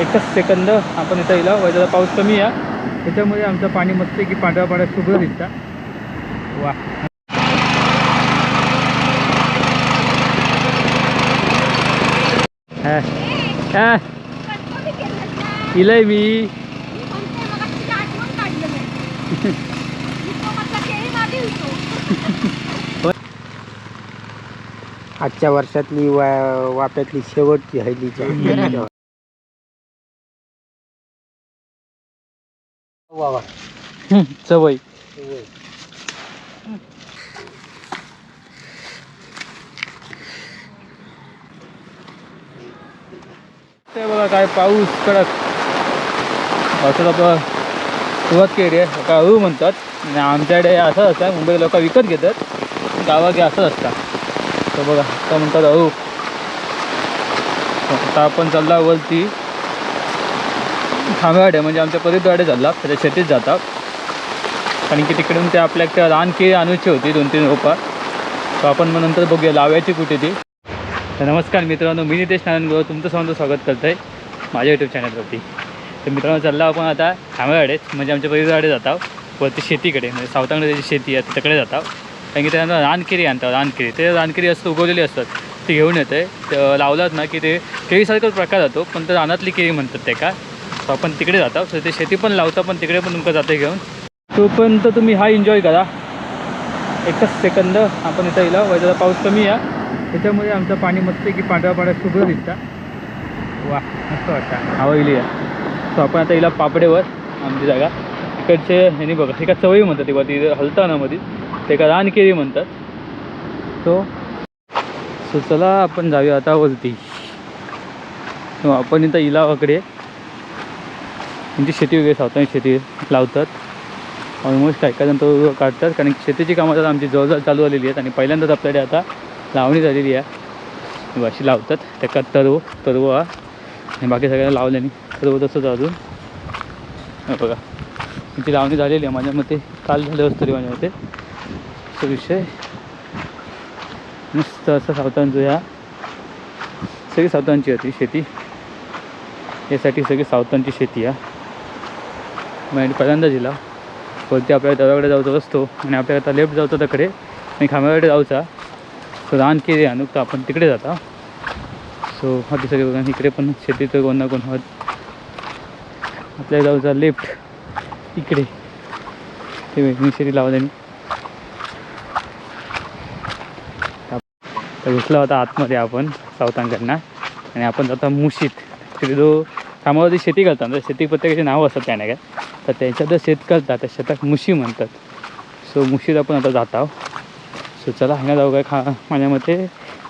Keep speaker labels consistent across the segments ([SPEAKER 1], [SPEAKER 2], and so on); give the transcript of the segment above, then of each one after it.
[SPEAKER 1] एकच सेकंद आपण इथं येला वैद्याचा पाऊस कमी आहे. त्याच्यामुळे आमचं पाणी मस्त की पांढरा पांढरा शुभ्र दिसता. वा. हा. हा. इलय मी.
[SPEAKER 2] आजच्या वर्षातली वा वाप्यातली शेवटची हल्लीची वा वा
[SPEAKER 1] हम्म, सवय. ते बघा काय पाऊस कडक. पावसाला आपण सुरुवात केली आहे. का अळू म्हणतात. आणि आमच्याकडे असं असतं. मुंबई लोक विकत घेतात. गावाकडे असं असतं. तर बघा आता म्हणतात अळू आता आपण चालला वरती. खांबाडे म्हणजे आमच्या परिवाडे चालला त्याच्या शेतीत जातात कारण की तिकडून ते आपल्या एक लहान आणूची होती दोन तीन रोपा. तर आपण मग नंतर बघूया लावायची कुठे ती. तर नमस्कार मित्रांनो मी नितेश नारायणगुरू तुमचं सर्वांचं स्वागत करत आहे माझ्या यूट्यूब चॅनलवरती तर मित्रांनो चालला आपण आता खांबाडे म्हणजे आमच्या परिवाराकडे जातात वरती शेतीकडे म्हणजे सावतांकडे त्याची शेती आहे तिकडे जातात कारण की त्यांना रानकेरी आणतात रानकेरी. ते रानकेरी असतं उगवलेली असतात. ती घेऊन येते. लावलात ना की ते केळीसारखाच प्रकार जातो पण ते रानातली केळी म्हणतात ते का. जातो आपण तिकडे जातो. तर ते शेती पण लावता पण तिकडे पण तुमचं जाते घेऊन. तोपर्यंत तुम्ही हा एन्जॉय करा. एकच सेकंद आपण इथं येला वैद्याचा पाऊस कमी आहे. त्याच्यामुळे आमचं पाणी मस्त की पांढरा पांढरा शुभ्र दिसता. वा मस्त वाटतं. हवा इली आहे. सो आपण आता येला पापडेवर आमची जागा. तिकडचे ह्यानी बघा एका चवळी म्हणतात ती वरती मध्ये ते का रानकेरी म्हणतात. सो सो चला आपण जाऊया आता वरती. आपण इथं इलावाकडे. त्यांची शेती वगैरे सावतानी शेती लावतात. ऑलमोस्ट काय काय जण तो काढतात कारण शेतीची कामं आता आमची जवळजवळ चालू आलेली आहेत आणि पहिल्यांदाच आपल्याकडे आता लावणी झालेली आहे. अशी लावतात. त्याच्यात तरव तरव हा. आणि बाकी सगळ्यांना लावल्यानी तरव तसंच अजून. बघा. त्यांची लावणी झालेली आहे माझ्या मते. काल झालं असतं तरी माझ्या मते. तो विषय. मस्त असं सावतांचं ह्या सगळी सावतांची होती शेती. यासाठी सगळी सावतांची शेती आहे. म्हणजे पहिल्यांदा जिल्हा वरती आपल्याला दराकडे जाऊचा असतो आणि आपल्याला आता लेफ्ट जायचं तिकडे आणि खांबाकडे जायचा सो रान केली आणूक तर आपण तिकडे जाता. सो बाकी सगळे बघा इकडे पण शेतीचं कोण ना कोण होत आपल्याला जाऊचा लेफ्ट. इकडे. ते वेगळी शेती लावत तर घुसला होता आतमध्ये आपण सावतांकडनं. आणि आपण जाता मुशीत. तिथे जो कामावरती शेती करतात शेती प्रत्येकाचे नावं असतात काय नाही काय तर त्यांच्यात जर शेत करतात त्या शेतात मुशी म्हणतात. सो मुशीत आपण आता जात आहोत. सो चला ह्या जाऊ काय खा माझ्या मते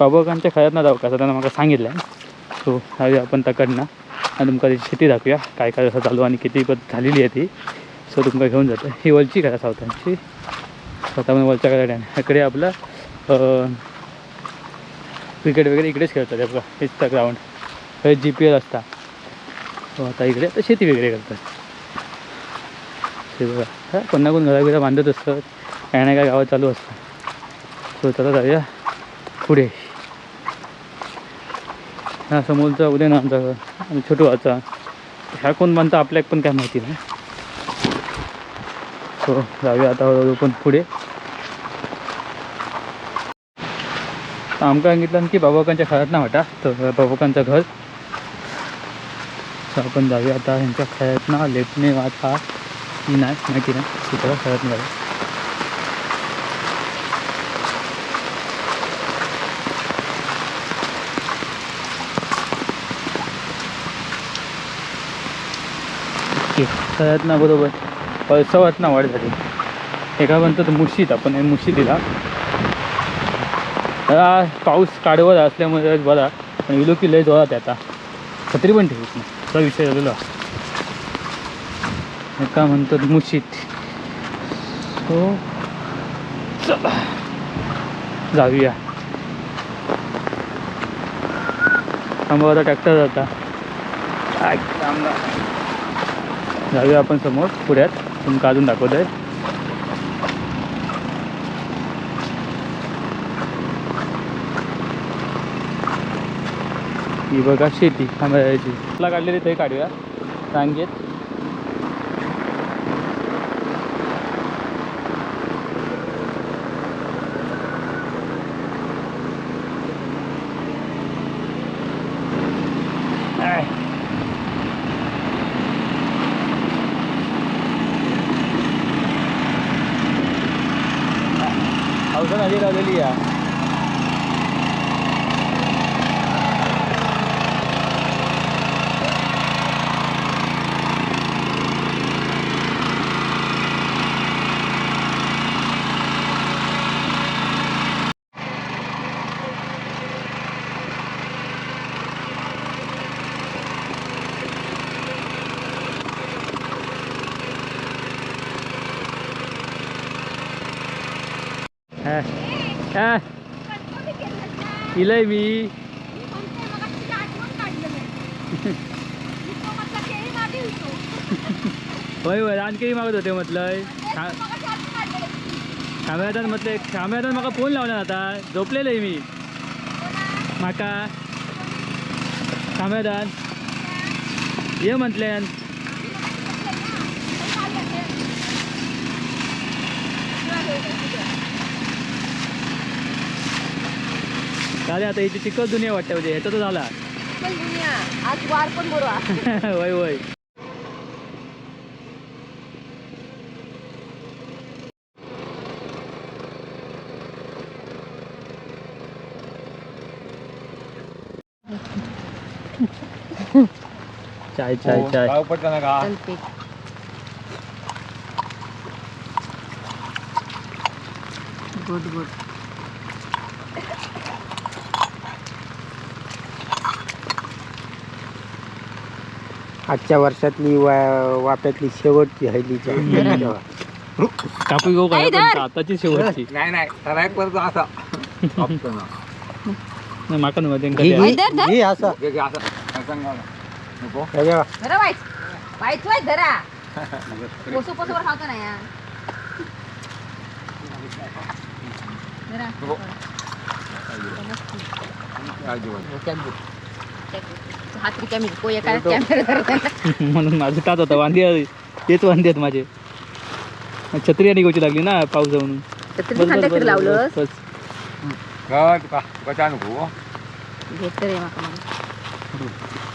[SPEAKER 1] बाबाकांच्या खऱ्यात ना जाऊ का असं त्यांना मला सांगितलं आहे सो जाऊया आपण तकडनं. आणि तुमका त्याची शेती दाखवूया काय काय असं चालू आणि किती पद झालेली आहे ती. सो तुमका घेऊन जातं. ही वलची घरा सावतांची स्वतः पण वलच्या करा इकडे आपलं क्रिकेट वगैरे इकडेच खेळतात बघा हेच तर ग्राउंड हे जी पी एल असता. हो, आता इकडे आता शेती वगैरे करतात. असते बघा कोण ना कोण बांधत असतात. काय ना काय गावात चालू असतं. सो चला जाऊया. पुढे. हा समोरचा उद्या ना आमचा आणि छोटू वाचा ह्या कोण बांधतं आपल्याक पण काय माहिती नाही. सो जाऊया आता हळूहळू पण पुढे. आमकां सांगितलं की बाबाकांच्या घरात ना वाटा तर बाबाकांचं घर. तर आपण जाऊया आता ह्यांच्या खेळात ना लेटणे वाटा नाही माहिती नाही तिकडं खेळत नाही खेळत ना बरोबर. पळसवात ना वाढ झाली. एका म्हणतात मुशीत आपण हे मुशी दिला जरा पाऊस काढवत असल्यामुळे बरा पण विलो की लय जोरात आता. छत्री पण ठेवत नाही. असा विषय झालेला का म्हणतात मुशीत. सो चला. जाऊया. थांबा आता ट्रॅक्टर जाता. थांबा. जाऊया आपण समोर पुढ्यात. तुमका अजून दाखवत आहे. ही बघा शेती. थांबायची तुला काढलेली तरी काढूया. रांगेत. Lola Lia. इलय मी. होय होय आणखी मागत होते म्हटलंय. खाम्यादान म्हटलं खाम्यादान म्हाका फोन लावला आता. झोपलेलं मी. म्हाका खाम्यादान ये म्हटल्यान झाले आता इथे चिकल दुनिया वाटतं म्हणजे ह्याचा तर झाला.
[SPEAKER 3] आज वार पण बरोबर
[SPEAKER 1] होय होय चाय चाय चाय.
[SPEAKER 3] चालते गुड गुड.
[SPEAKER 2] आजच्या वर्षातली वा वाप्यातली शेवटची हल्लीची. आहे.
[SPEAKER 1] कापू घेऊ काय पण. आताची शेवटची.
[SPEAKER 4] नाही नाही. असा.
[SPEAKER 1] नाही माका नव्हते
[SPEAKER 2] घे, घे,
[SPEAKER 3] धर, धर.
[SPEAKER 2] घे असं.
[SPEAKER 4] जे की असं. सांगा ना. नको.
[SPEAKER 2] हे बघा.
[SPEAKER 3] धरा धरा. पोसो पोसोवर खावतो ना या. धरा. हात रिकामी कॅमेरा
[SPEAKER 1] म्हणून माझं तात होता वांदे आहे. तेच वांदे आहेत माझे. छत्री आणि गोची लागली ना पाऊस म्हणून.
[SPEAKER 3] छत्री खांद्यात तरी लावलं.
[SPEAKER 4] का बचा नको.
[SPEAKER 3] घेत रे माका मग.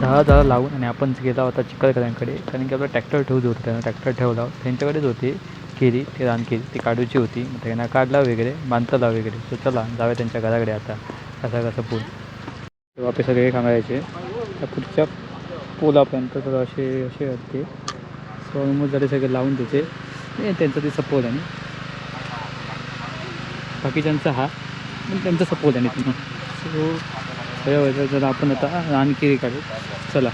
[SPEAKER 1] दहा दहा लावून आणि आपण गेला होता चिखलकरांकडे कारण की आपला ट्रॅक्टर ठेवत होतं त्यांना ट्रॅक्टर ठेवला. त्यांच्याकडेच होती केरी ते रान ती काढूची होती. मग त्यांना काढला वगैरे बांधला वगैरे. सो चला जाऊया त्यांच्या घराकडे आता. कसा कसा पूल वापस सगळे कामायचे त्या पुढच्या पोलापर्यंत सगळं असे असे असते सो मग झाले सगळे लावून देते त्यांचं ते सपोर्ट आणि बाकीच्यांचा हा. पण त्यांचा सपोर्ट आणि सो वेळेला जर आपण आता रानकेरी काढू चला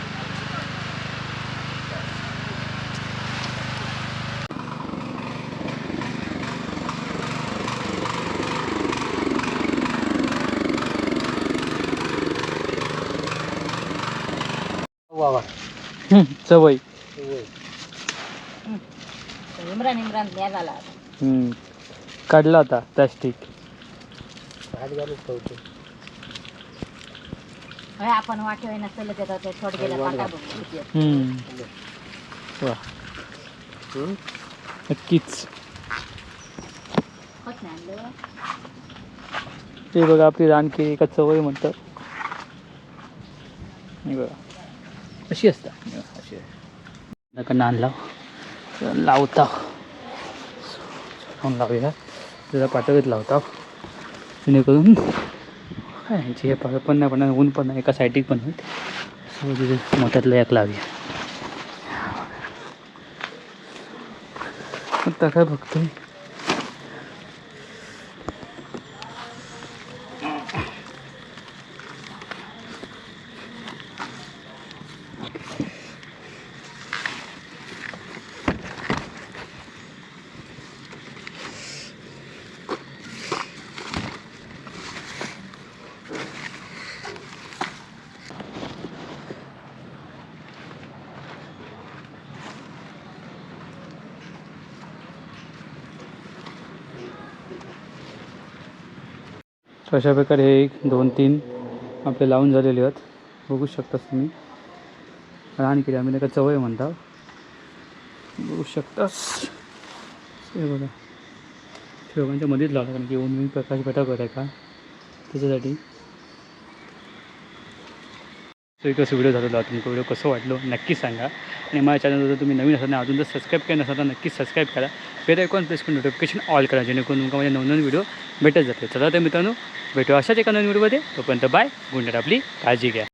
[SPEAKER 2] वा वा.
[SPEAKER 1] हम्म, सवय
[SPEAKER 3] इम्रान इम्रान या झाला
[SPEAKER 1] हम्म. काढला आता प्लॅस्टिक
[SPEAKER 2] हात घालून ठेवतो.
[SPEAKER 3] होय आपण वाटे होईना चलत येतात ते पाटा बघू
[SPEAKER 1] वा? नक्कीच
[SPEAKER 3] होत नाही आणलं
[SPEAKER 1] ते बघा आपली रानकेरी एका चवय म्हणतात हे बघा अशी असतात हे बघा, अशी नका लावता लावून लावूया जरा पातळीत लावता जेणेकरून काय यांची हे पाळ पण नाही पडणार ऊन पण नाही एका साईडिक पण होईल. सो तिथे मोठ्यातलं एक लावूया. तसं बघतोय? So अशा प्रकारे हे एक दोन तीन आपले लावून झालेले आहेत. बघू शकता तुम्ही. रान आम्ही त्याला चवय म्हणता. बघू शकतास हे बघा. शेवगांच्या मध्येच लावला कारण की ऊन प्रकाश भटक आहे का त्याच्यासाठी. तो एक व्हिडिओ झालेला होता तुमचा व्हिडिओ कसं वाटलो नक्की सांगा. आणि माझ्या चॅनलवर जर तुम्ही नवीन असाल ना अजून जर सबस्क्राईब केलं नसाल तर नक्की सबस्क्राईब करा. बेल आयकॉन प्रेस करून नोटिफिकेशन ऑल करा जेणेकरून तुमका माझ्या नवनवीन व्हिडिओ भेटत जाते चला तर मित्रांनो भेटू अशाच एका नवीन व्हिडिओमध्ये. तोपर्यंत बाय गुंडाट आपली काळजी घ्या.